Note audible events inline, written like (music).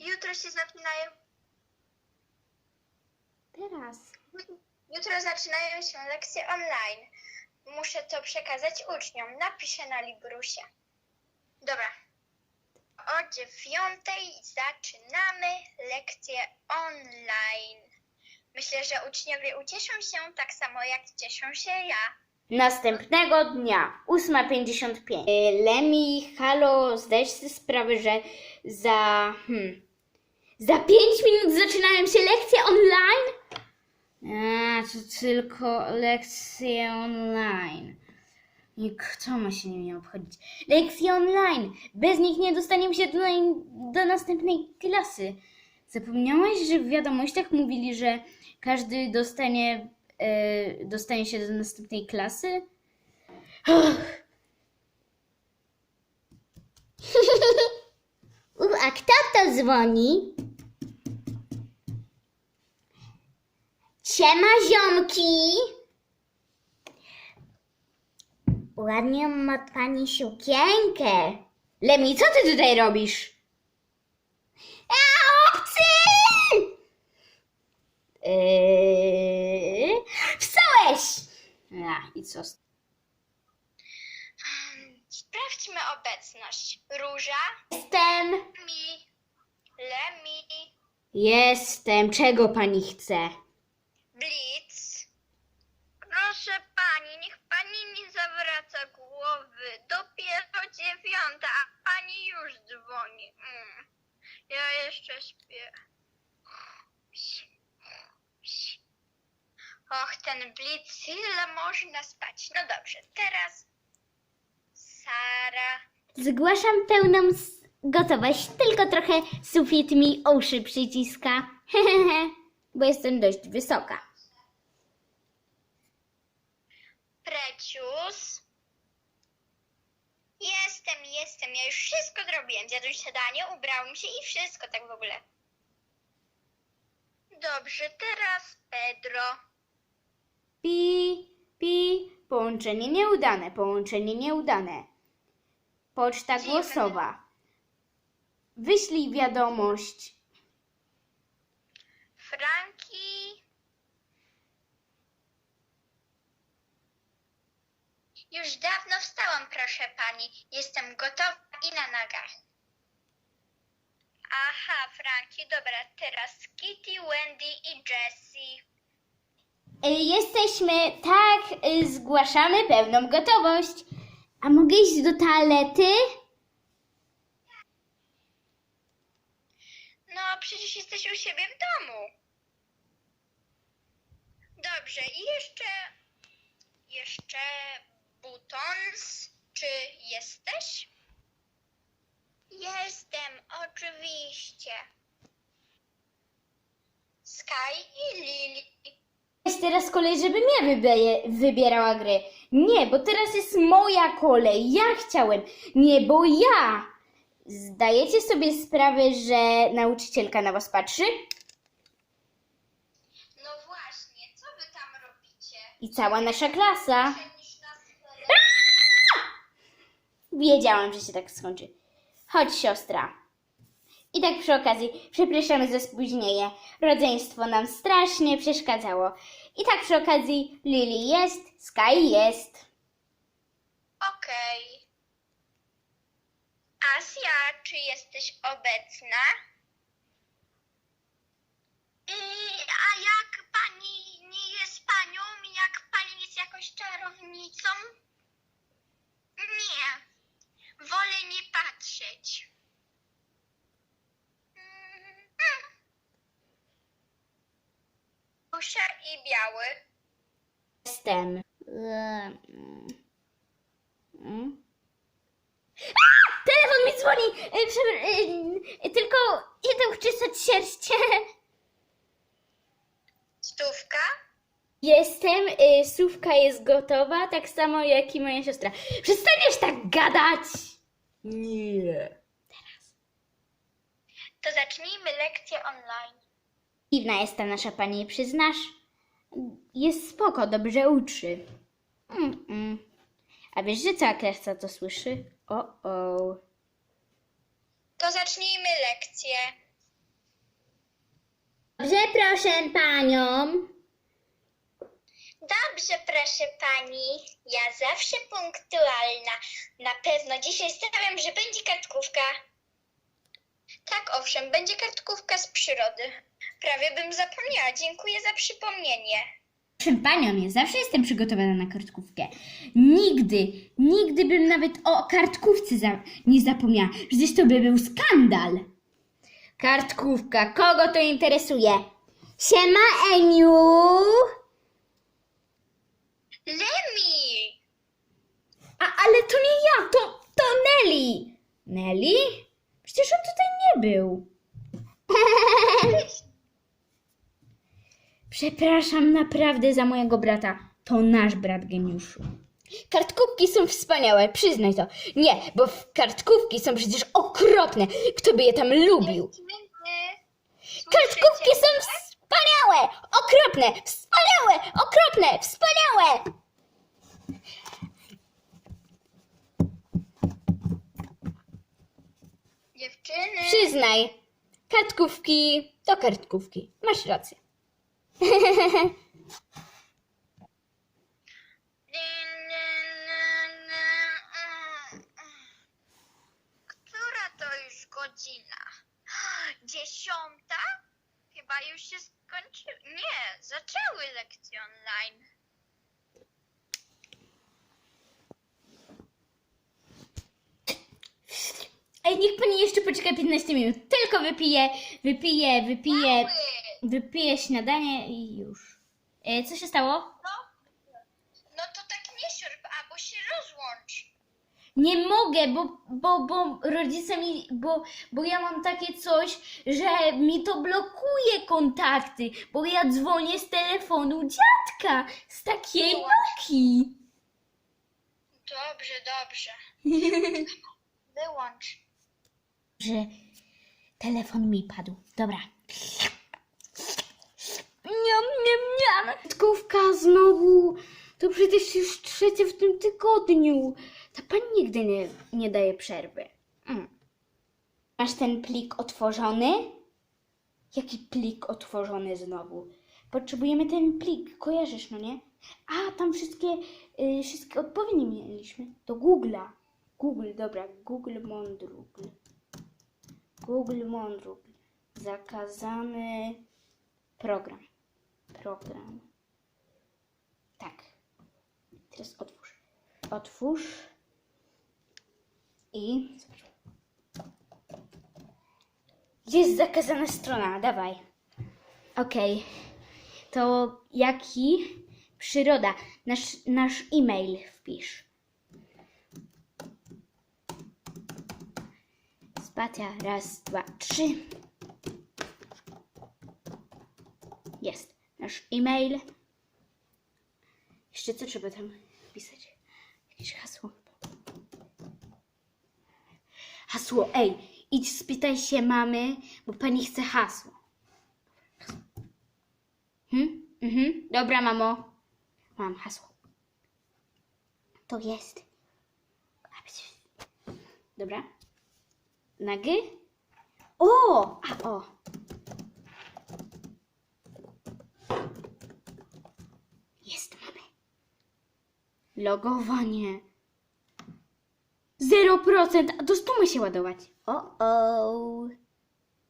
Jutro się zaczynają. Teraz. Jutro zaczynają się lekcje online. Muszę to przekazać uczniom. Napiszę na Librusie. Dobra. O dziewiątej zaczynamy lekcje online. Myślę, że uczniowie ucieszą się tak samo, jak cieszę się ja. Następnego dnia, 8.55. Y, Lemi, halo, zdajesz sobie sprawę, że za. Hmm, za 5 minut zaczynają się lekcje online? A, to tylko lekcje online. I kto ma się nimi obchodzić? Lekcje online! Bez nich nie dostaniemy się do, do następnej klasy. Zapomniałaś, że w wiadomościach mówili, że każdy dostanie, e, dostanie się do następnej klasy? U, (laughs) a kto to dzwoni? Siema ziomki! Ładnie ma pani sukienkę. Lemi, co ty tutaj robisz? A, obcy! Yy, wstałeś! A, i co? z- Sprawdźmy obecność. Róża, Jestem. mi, Lemi, Jestem. Czego pani chce? Blitz. Proszę pani, niech pani nie zawraca głowy. Dopiero dziewiąta, a pani już dzwoni. Mm. Ja jeszcze śpię. Och, ten Blitz, ile można spać? No dobrze, teraz Sara. Zgłaszam pełną s- gotowość, tylko trochę sufit mi uszy przyciska. Hehehe, (laughs) bo jestem dość wysoka. Precius. Jestem, jestem. Ja już wszystko zrobiłem. Zjadłem śniadanie, ubrałem się i wszystko tak w ogóle. Dobrze, teraz Pedro. Pi, pi, połączenie nieudane, połączenie nieudane. Poczta głosowa. Wyślij wiadomość. Franki. Już dawno wstałam, proszę pani. Jestem gotowa i na nogach. Aha, Franki, dobra, teraz Kitty, Wendy i Jessie. Y, Jesteśmy, tak, y, zgłaszamy pełną gotowość. A mogę iść do toalety? No, przecież jesteś u siebie w domu. Dobrze, i jeszcze. Jeszcze. Butons. Czy jesteś? Jestem, oczywiście. Sky i Lily. Jest teraz kolej, żebym ja wybie- wybierała gry. Nie, bo teraz jest moja kolej. Ja chciałem. Nie, bo ja. Zdajecie sobie sprawę, że nauczycielka na was patrzy? No właśnie, co wy tam robicie? I cała nasza klasa. Nas Wiedziałam, że się tak skończy. Chodź, siostra. I tak przy okazji, przepraszamy za spóźnienie. Rodzeństwo nam strasznie przeszkadzało. I tak przy okazji, Lily jest, Sky jest. Okej. Asia, czy jesteś obecna? A jak pani nie jest panią, jak pani jest jakąś czarownicą? Nie. Wolę nie patrzeć. Mm. Biały. Jestem. Mm. A! Telefon mi dzwoni! Prze- e, e, Tylko idę uczesać sierść. Stówka. Jestem, y, słówka jest gotowa, tak samo jak i moja siostra. Przestaniesz tak gadać! Nie. To zacznijmy lekcję online. Dziwna jest ta nasza pani, przyznasz? Jest spoko, dobrze uczy. Mm-mm. A wiesz, że cała klasa to słyszy? O, o. To zacznijmy lekcję. Dobrze, proszę panią. Dobrze, proszę pani. Ja zawsze punktualna. Na pewno dzisiaj stawiam, że będzie kartkówka. Tak, owszem, będzie kartkówka z przyrody. Prawie bym zapomniała. Dziękuję za przypomnienie. Proszę panią, ja zawsze jestem przygotowana na kartkówkę. Nigdy, nigdy bym nawet o kartkówce za, nie zapomniała. Przecież to by był skandal. Kartkówka, kogo to interesuje? Siema, Eniu! Lemi! A, ale to nie ja, to, to Nelly. Nelly? Przecież on tutaj nie był. (laughs) Przepraszam naprawdę za mojego brata. To nasz brat geniuszu. Kartkówki są wspaniałe, przyznaj to. Nie, bo w- kartkówki są przecież okropne. Kto by je tam lubił? Kartkówki są wspaniałe, okropne, wspaniałe, okropne, wspaniałe. Dziewczyny! Przyznaj, kartkówki to kartkówki. Masz rację. Która to już godzina? Dziesiąta? Chyba już się skończyły. Nie, zaczęły lekcje online. Ej, niech pani jeszcze poczeka 15 minut. Tylko wypiję, wypiję, wypiję, Mały! wypiję śniadanie i już. E, co się stało? No, no to tak nie siorb, albo się rozłącz. Nie mogę, bo, bo, bo rodzice mi, bo, bo ja mam takie coś, że mi to blokuje kontakty, bo ja dzwonię z telefonu dziadka, z takiej Noki. Dobrze, dobrze. (laughs) Wyłącz. Że telefon mi padł. Dobra. Niam, niam, niam. Kartkówka znowu. To przecież już trzecie w tym tygodniu. Ta pani nigdy nie, nie daje przerwy. Mm. Masz ten plik otworzony? Jaki plik otworzony znowu? Potrzebujemy ten plik, kojarzysz, no nie? A, tam wszystkie, y, wszystkie odpowiedzi mieliśmy. Do Google'a. Google, dobra, Google Mondrugl. Google Mondrugl. Zakazany program. Program. Tak. Teraz otwórz. Otwórz. I. Jest zakazana strona, dawaj. Okej. To jaki? Przyroda. Nasz, nasz e-mail wpisz. Spacja, raz, dwa, trzy. Jest. Nasz e-mail. Jeszcze co trzeba tam wpisać? Jakieś hasło. Hasło, ej, idź spytaj się mamy, bo pani chce hasło. Hmm? Mhm, dobra mamo. Mam hasło. To jest. Dobra. Nagy? O! A o! Jest, mamy. Logowanie. 0%, a 100 ma się ładować. O, o.